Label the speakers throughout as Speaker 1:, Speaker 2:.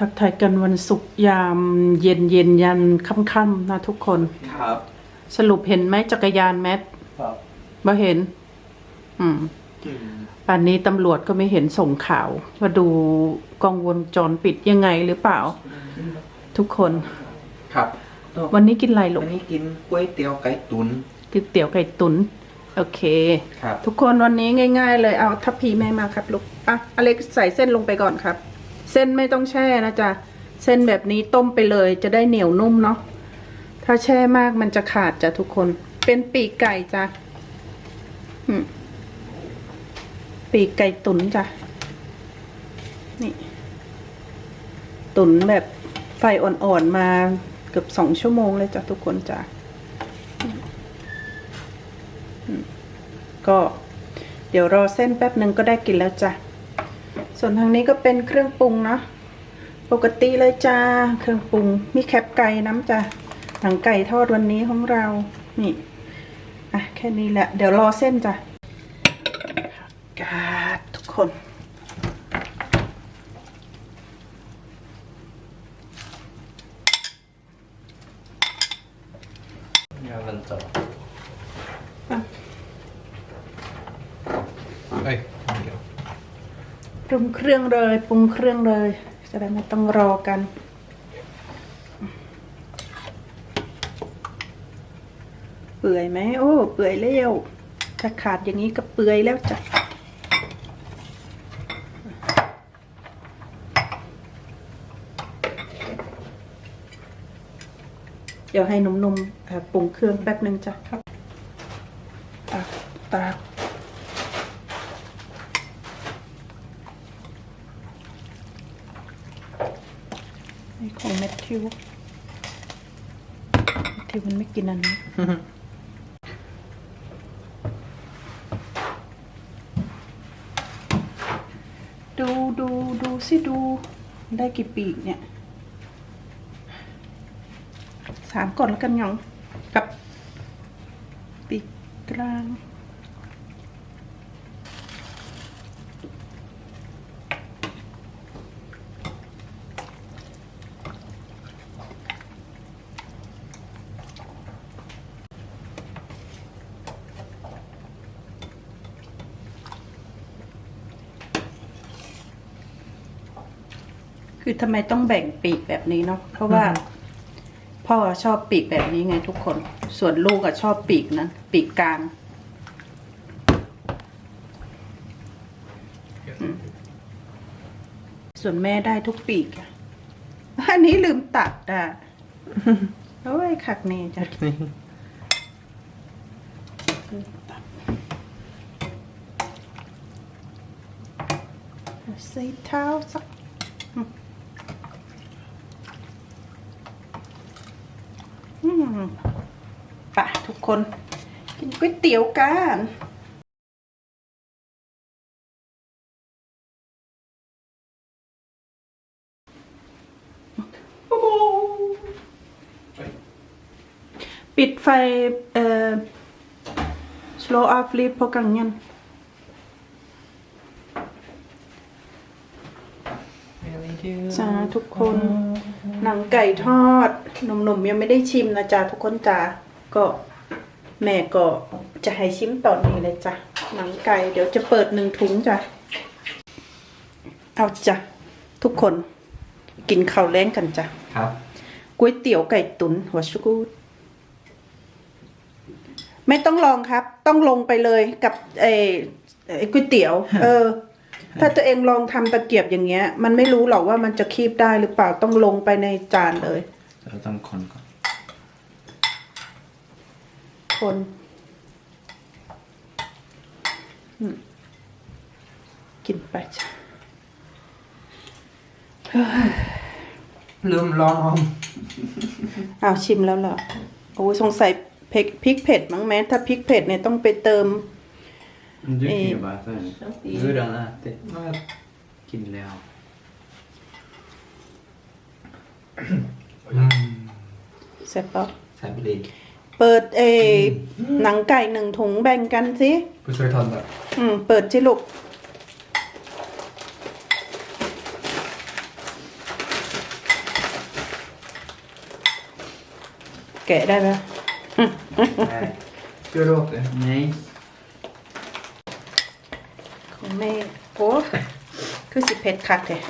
Speaker 1: ทักทายกันวันศุกร์ยามเย็นเย็นยันค่ำๆนะทุกคน
Speaker 2: ครับ
Speaker 1: สรุปเห็นไหมจักรยานแมท
Speaker 2: ครับ
Speaker 1: บ่เห็น อืมป่านนี้ตำรวจก็ไม่เห็นส่งข่าวว่าดูกล้องวงจรปิดยังไงหรือเปล่า ทุกคน
Speaker 2: ครับ
Speaker 1: วันนี้กินอะไรลู
Speaker 2: วั
Speaker 1: ก
Speaker 2: นนี้กินก๋วยเตี๋ยวไก่ตุ๋น
Speaker 1: กินเตี๋ยวไก่ตุนโอเค
Speaker 2: ครับ
Speaker 1: ทุกคนวันนี้ง่าย ๆ เลยเอาทัพพีแม่มาครับลูกอะอเล็กใส่เส้นลงไปก่อนครับ เส้นไม่ต้องแช่นะจ๊ะเส้นแบบนี้ต้มไปเลยจะได้เหนียวนุ่มเนาะถ้าแช่มากมันจะขาดจ้ะทุกคน เป็นปีกไก่จ้ะปีกไก่ตุ๋นจ้ะนี่ ตุ๋นแบบไฟอ่อนๆมาเกือบสองชั่วโมงเลยจ้ะทุกคนจ้ะก็เดี๋ยวรอเส้นแป๊บหนึ่งก็ได้กินแล้วจ้ะ ส่วนทางนี้ก็เป็นเครื่องปรุงเนาะปกติเลยจ้าเครื่องปรุง มีแคบไก่น้ำจ้ะหนังไก่ทอดวันนี้ของเรา นี่อะแค่นี้แหละ เดี๋ยวรอเส้นจ้ะกาดทุกคน
Speaker 2: ยาวันจบ
Speaker 1: อะ
Speaker 2: เอ้ยเดี๋ยว
Speaker 1: ปรุงเครื่องเลยปรุงเครื่องเลยจะได้ไม่ต้องรอกันเปื่อยไหมโอ้เปื่อยแล้วถ้าขาดอย่างนี้ก็เปื่อยแล้วจ้ะเดี๋ยวให้นุ่มๆปรุงเครื่องแป๊บหนึ่งจ้ะครับตักตัก นี่ของแม ทิวแมทธิวมันไม่กินอันนี้ดูดูดูสิดูได้กี่ปีกเนี่ยสามก่อนแล้วกันยองกับปีกกลาง ทำไมต้องแบ่งปีกแบบนี้เนาะเพราะว่า พ่อชอบปีกแบบนี้ไงทุกคน ส่วนลูกอะชอบปีกนั้นปีกกลางอืมส่วนแม่ได้ทุกปีกอะอันนี้ลืมตัดอะโอ้ยขักเนจ้ะลืมตัดใส่เท้าสัก อืม ปะทุกคนกินก๋วยเตี๋ยวกันปิดไฟเอ่อ slow off leave พอกังยันจ้าทุกคน หนังไก่ทอดหนุ่มๆยังไม่ได้ชิมนะจ๊ะทุกคนจ้าก็แม่ก็จะให้ชิมตอนนี้เลยจ้ะหนังไก่เดี๋ยวจะเปิดหนึ่งถุงจ้ะเอาจ้ะทุกคนกินข้าวแล้งกันจ้ะ
Speaker 2: ครับ
Speaker 1: ก๋วยเตี๋ยวไก่ตุ๋นหัวชุกูดไม่ต้องลองครับ ต้องลงไปเลยกับเออไอ้ก๋วยเตี๋ยว เออ ถ้าตัวเองลองทำตะเกียบอย่างเงี้ย มันไม่รู้หรอกว่ามันจะคีบได้หรือเปล่าต้องลงไปในจานเลย
Speaker 2: เราต้องคนก่อน
Speaker 1: คนอืมกินไปจ้ะ
Speaker 2: ลืมร้อนออม
Speaker 1: อ้าวชิมแล้วเหรอโอ้ยสงสัยเผ็ดพริกเผ็ดมั้งแม้ ถ้าพริกเผ็ดเนี่ยต้องไปเติม
Speaker 3: มัน
Speaker 1: จะ
Speaker 3: กินกั
Speaker 2: บบ้าเนน้องตียืดดังอะแต็
Speaker 3: มา
Speaker 2: กินแล้ว
Speaker 1: เสร็จปะ
Speaker 2: แซ่ไปเลย
Speaker 1: เปิดเอหนังไก่หนึ่งถุงแบ่งกันสิ
Speaker 3: ผู้ช่วยท
Speaker 1: อนแบบอืม เปิดสิลูกแกะได้ไหม
Speaker 2: ได้เพื่อโร
Speaker 1: คเลย nice แม่ โอ้คือสิเผ็ดคักเลย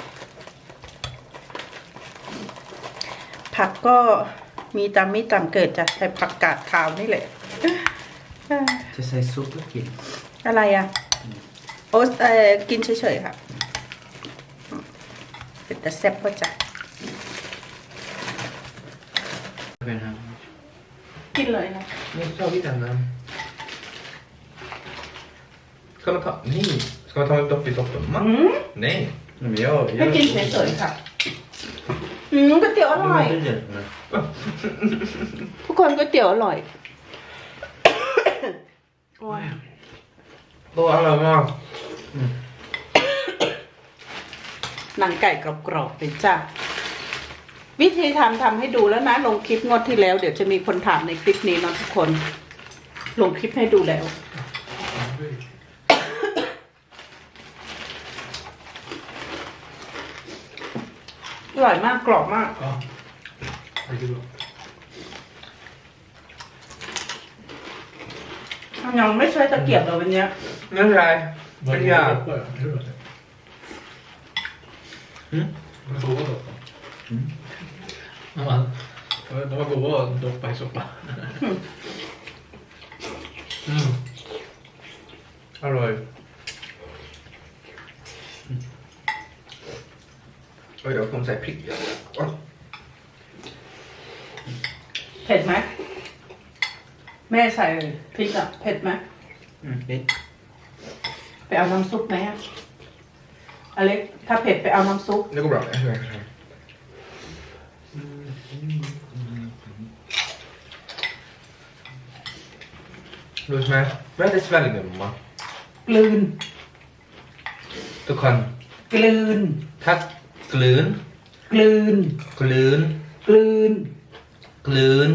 Speaker 1: ผักก็มีตามมีตามเกิดจากใช้ผักกาดขาวนี่แหละ
Speaker 2: Ska säga socker till.
Speaker 1: อะไรอะ โอ้เออกินเฉยๆค่ะเป็นแต่แซ่บก็จะ
Speaker 2: Den här.
Speaker 1: กินเลยนะ
Speaker 3: Nu tar vi denna. Ska man ta... Nej! Ska man ta en dopp i toppen?
Speaker 1: อื
Speaker 3: Ma?
Speaker 1: ม
Speaker 3: Nej! Nej men jag...
Speaker 1: ให้
Speaker 3: jag...
Speaker 1: กินเฉยๆค่ะ อืมก๋วยเตี๋ยวอร่อยทุกคนก๋วยเตี๋ยวอร่อย โอ้ย
Speaker 3: Då alla med.
Speaker 1: หนังไก่กรอบๆเลยจ้าวิธีทำทำให้ดูแล้วนะ ลงคลิปงวดที่แล้ว เดี๋ยวจะมีคนถามในคลิปนี้เนาะทุกคน ลงคลิปให้ดูแล้ว ร่อยมากกรอบมาก
Speaker 3: Ja. Det är bra.
Speaker 1: ยังไม่ใช่ตะเกียบเลยวันเนี้ย
Speaker 3: Nu är det...
Speaker 4: Vad
Speaker 3: Ja.
Speaker 4: är det? Hur är det?
Speaker 3: Mm.
Speaker 4: De är goda doppa.
Speaker 3: Mm.
Speaker 4: Ja, man. De var goda att doppa i soppa. Mm.
Speaker 3: Hallå. Oj, jag kommer säga prick. Oj.
Speaker 1: เผ็ดไหมแม่ใส่พริกอะเผ็ดไหม
Speaker 2: Mm, lite.
Speaker 1: ไปเอาน้ำซุปไหมอะอเล็กถ้าเผ็ดไปเอาน้ำซุป
Speaker 3: Det går bra. Jag kör, jag kör. Låt mig. Vad är det svällningen mamma?
Speaker 1: กลืน
Speaker 3: ทุกคน
Speaker 1: กลืน
Speaker 3: ทัก กลืน
Speaker 1: กลืน
Speaker 3: กลืน
Speaker 1: กลืน
Speaker 3: กลืน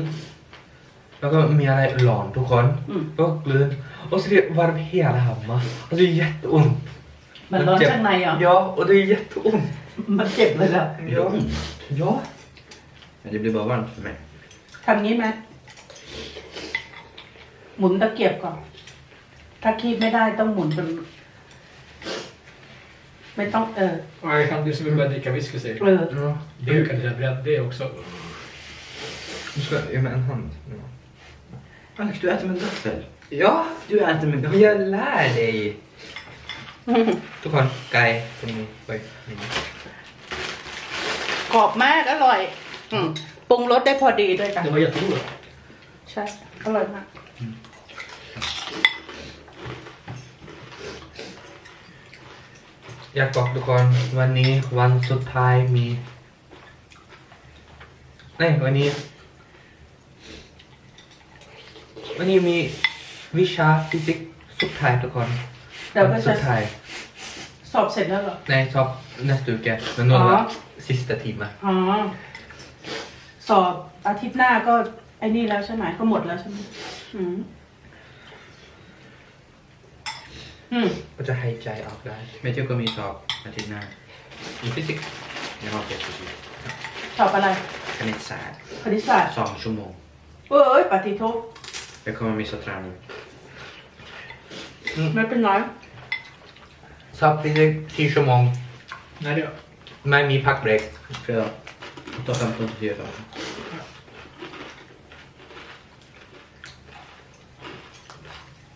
Speaker 3: แล้วก็มีอะไรหลอนทุกคน
Speaker 1: อืม
Speaker 3: ก็กลืน och så är det varm hela hemma. Och det är jätteont.
Speaker 1: มันร้อน
Speaker 3: jet-
Speaker 1: ข้างในเหรอะ
Speaker 3: Ja, och det är jätteont.
Speaker 1: มันเจ็บเลยเหรอ
Speaker 3: Ja. Ja.
Speaker 2: Men det blir bara varmt för mig.
Speaker 1: ทำงี้ไหมหมุนตะเกียบก่อน ถ้าคีบไม่ได้ต้องหมุนเป็น ไม่ต้องเออ
Speaker 4: Ja, jag kan, det är som att börja dricka whisky säger
Speaker 1: เอ
Speaker 4: du.
Speaker 1: อ
Speaker 3: ja.
Speaker 4: Du kan det där det också.
Speaker 3: Du ska ge mig en hand. Ja.
Speaker 2: Alex, du äter med gaffel.
Speaker 3: Ja,
Speaker 2: Du äter med
Speaker 3: men
Speaker 2: gaffel.
Speaker 3: jag lär dig. ทุกคนไก่ตรงนี้ไปนี่
Speaker 1: กรอบมากอร่อย อืมปรุงรสได้พอดีด้วยกัน
Speaker 4: Det var jättegoda.
Speaker 1: ใช่ อร่อยมาก
Speaker 3: อยากบอกทุกคนวันนี้วันสุดท้ายมีนี่วันนี้ วันนี้มีวิชาฟิสิกส์สุดท้ายทุกคน
Speaker 1: เดี๋ยวก็
Speaker 3: วัน
Speaker 1: จะ
Speaker 3: สุดท้าย
Speaker 1: สอบเสร็จแล้วเหรอ
Speaker 3: Nej, sop nästa vecka. Men några
Speaker 1: Ja.
Speaker 3: sista timmar.
Speaker 1: อ๋อ สอบอาทิตย์หน้าก็ไอ้นี่แล้วใช่ไหมก็หมดแล้วใช่ไหมอืม อืม
Speaker 3: Och så hejtjaj av det här.
Speaker 2: Vet jag kommer ta Martina
Speaker 3: I fysik.
Speaker 2: Jag har det precis.
Speaker 1: สอบอะไร
Speaker 2: Kan inte säga.
Speaker 1: คณิตศาสตร์
Speaker 2: Som Shumo.
Speaker 1: เอ้ยปฏิโทษ
Speaker 2: Jag kommer missa träning.
Speaker 1: ไม่เป็นไร
Speaker 3: Sop fysik, 10ชั่วโมง
Speaker 4: Nej, det gör
Speaker 3: ไม่มีพักเบรก
Speaker 2: För jag tar 15 till 4 dagar.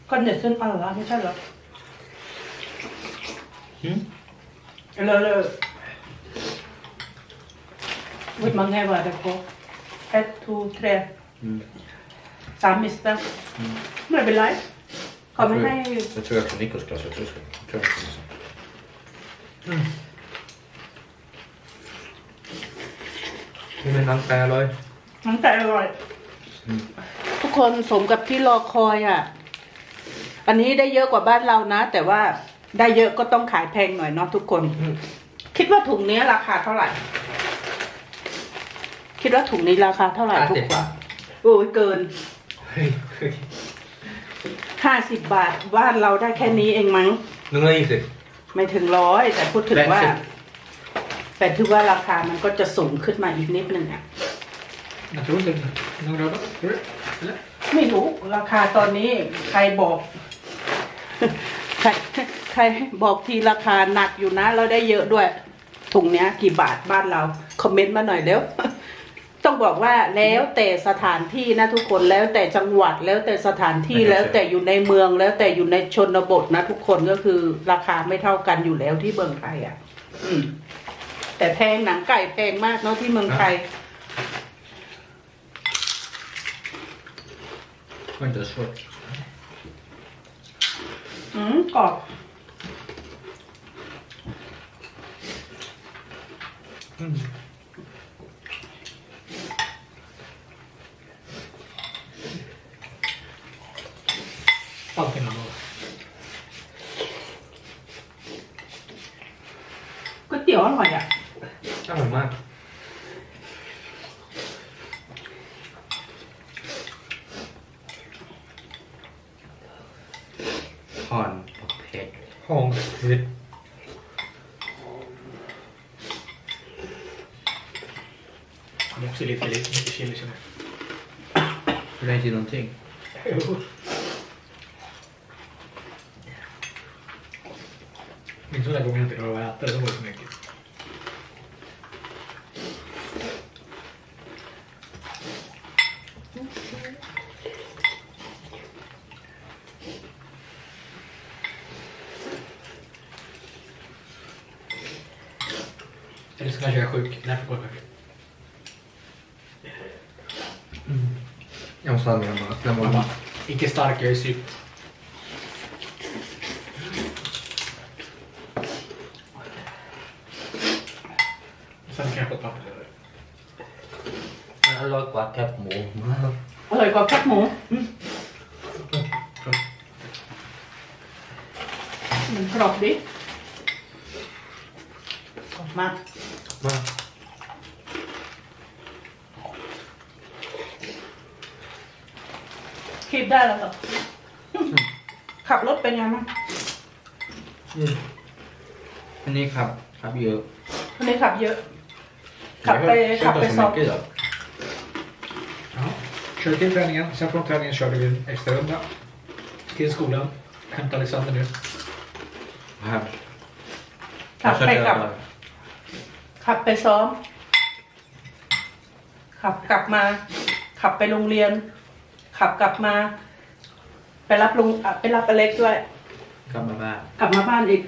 Speaker 1: ก็เน็ตเส้นอะไรไม่ใช่เหรอ
Speaker 3: Mm.
Speaker 1: เลอะเลอะ Vet man när var det på? Ett, två, tre.
Speaker 2: Mm.
Speaker 1: Samma
Speaker 2: Mm.
Speaker 1: ไม่เป็นไรเขาไม่ให้
Speaker 2: Jag tror jag får Nikos glas. Jag tror jag ska... Jag tror jag ska missa.
Speaker 3: นี่เป็นน้ำแปรเลย
Speaker 1: น้ำใจอร่อย ทุกคนสมกับที่รอคอยอะ อันนี้ได้เยอะกว่าบ้านเรานะ แต่ว่า ได้เยอะก็ต้องขายแพงหน่อยเนาะทุกคน คิดว่าถุงนี้ราคาเท่าไหร่ คิดว่าถุงนี้ราคาเท่าไหร่ถูกกว่าโอ้ยเกิน
Speaker 3: เฮ้ยเฮ้ย
Speaker 1: ห้าสิบบาทบ้านเราได้แค่นี้เองมั้ง
Speaker 3: หนึ่งร้อยยี่สิบ
Speaker 1: ไม่ถึงร้อยแต่พูดถึงว่า
Speaker 3: แปดสิบ
Speaker 1: แต่ถือว่าราคามันก็จะสูงขึ้นมาอีกนิดนึงอะ
Speaker 4: Jag tror inte några dagar. Tror du? Eller?
Speaker 1: ไม่รู้ราคาตอนนี้ใครบอกใครใค รบอกทีราคาหนักอยู่นะแล้วได้เยอะด้วยถุงเนี้ย กี่บาทบ้านเรา คอมเมนต์มาหน่อยเร็วต้องบอกว่าแล้วแต่สถานที่นะทุกคนแล้วแต่จังหวัดแล้วแต่สถานที่แล้วแต่อยู่ในเมืองแล้วแต่อยู่ในชนบทนะทุกคนก็คือราคาไม่เท่ากันอยู่แล้วที่เมืองไทยอะ อืม แต่แพงหนังไก่แพงมากเนาะที่เมืองไทย
Speaker 3: var inte svårt.
Speaker 1: อืมกรอบ
Speaker 4: Alltid någon dag.
Speaker 1: ก๋วยเตี๋ยวอร่อยอะ
Speaker 3: อร่อยมาก någonting.
Speaker 4: Jo. Minns du den gången jag inte klarade att äta det? Var så mycket. Eller så kanske jag är sjuk. Nej, jag
Speaker 3: Jag måste ha mer mat. Den var
Speaker 4: Mamma, icke stark, jag är syk. Sen kan jag få papper till det.
Speaker 3: อร่อยกว่าแคบหมูมาก
Speaker 1: อร่อยกว่าแคบหมูอืมมันกรอบดิกรอบมาก
Speaker 3: มา
Speaker 1: คีบได้แล้วเหรอขับรถเป็นไงบ้าง
Speaker 3: อันนี้ครับ ครับเยอะ
Speaker 1: วันนี้ขับเยอะ ขับไป
Speaker 3: Jag
Speaker 1: ขับ
Speaker 3: köpte
Speaker 1: ไป
Speaker 3: så
Speaker 1: สอบ
Speaker 3: mycket idag.
Speaker 4: Ja. Körde till träningen, sen från träningen körde vi en extra runda. Till skolan. Hämta Alexander nu.
Speaker 3: Här.
Speaker 1: ขับ
Speaker 3: Jag
Speaker 1: ไป
Speaker 3: körde
Speaker 1: กลับ
Speaker 3: över.
Speaker 1: ขับไปซ้อม ขับกลับมา ขับไปโรงเรียน ขับกลับมา ไปรับลุงอะไปรับอเล็กด้วย
Speaker 3: กลับมาบ้าน
Speaker 1: กลับมาบ้านอีก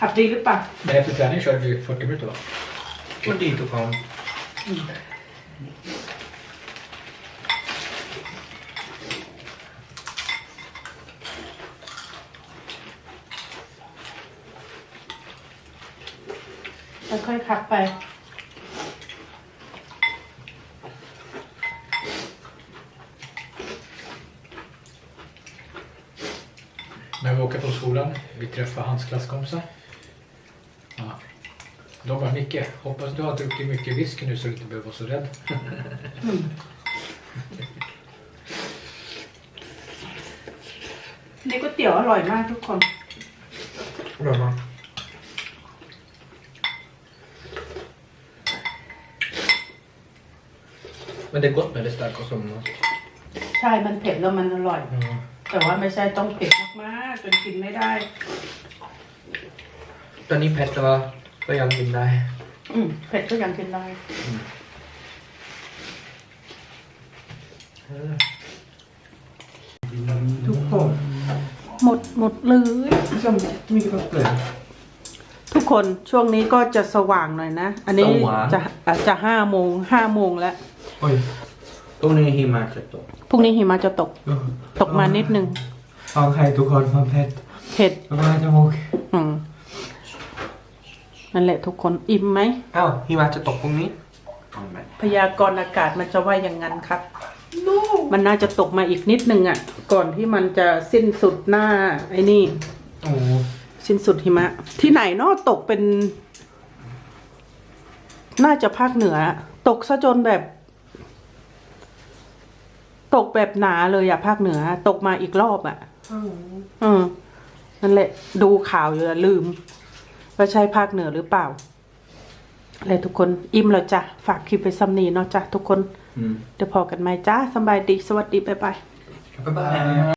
Speaker 1: ขับดีหรือเปล่า
Speaker 4: Men efter träning körde vi 40 minuter va?
Speaker 3: มันดีทุกคน
Speaker 1: ค่อยๆขับไป
Speaker 4: skolan, vi träffar hans klasskompisar. Ja. De bara, Micke, hoppas du har druckit mycket whisky nu så du inte behöver vara så rädd.
Speaker 1: นี่ก๋วยเตี๋ยวอร่อยมากทุกคน
Speaker 3: อร่อยมากMen det är gott med det starka som...
Speaker 1: ใช่ มันเผ็ดแล้วมันอร่อย
Speaker 3: Mm.
Speaker 1: แต่ว่าไม่ใช่ต้องเผ็ดมากๆจนกินไม่ได้
Speaker 3: ตอนนี้เผ็ดแต่ว่าก็ยังกินได้
Speaker 1: อืมเผ็ดก็ยังกินได้ทุกคนหมดหมดเลย
Speaker 3: Som mycket papper.
Speaker 1: ทุกคนช่วงนี้ก็จะสว่างหน่อยนะ อันนี้
Speaker 3: สว่าง
Speaker 1: จะอาจจะห้าโมงห้าโมงแล้ว
Speaker 3: Oj. ตรงนี้หิมะจะตก
Speaker 1: พรุ่งนี้หิมะจะตก ตกมานิดนึง
Speaker 2: ฟังใครทุกคนฟังเพชร
Speaker 1: เผ็ด
Speaker 2: แล้วก็จมูก
Speaker 1: อืมนั่นแหละทุกคนอิ่มไหม
Speaker 3: อ้าวหิมะจะตกพรุ่งนี้
Speaker 1: พยากรณ์อากาศมันจะว่าอย่างนั้นครับ มันน่าจะตกมาอีกนิดนึงอะ ก่อนที่มันจะสิ้นสุดหน้า ไอ้นี่
Speaker 3: โอ้
Speaker 1: สิ้นสุดหิมะ ที่ไหนเนอะตกเป็น น่าจะภาคเหนือ ตกซะจนแบบ ตกแบบหนาเลยอะภาคเหนือ ตกมาอีกรอบอะเออนั่นแหละ ดูข่าวอยู่อะลืมว่าใช่ภาคเหนือหรือเปล่าเลยทุกคนอิ่มแล้วจ้ะฝากคลิปไปซ้ำนี้เนาะจ้ะทุกคน
Speaker 2: Mm.
Speaker 1: เดี๋ยวพอกันไหมจ้าสำบายดีสวัสดีบ๊ายบาย
Speaker 2: Bye bye.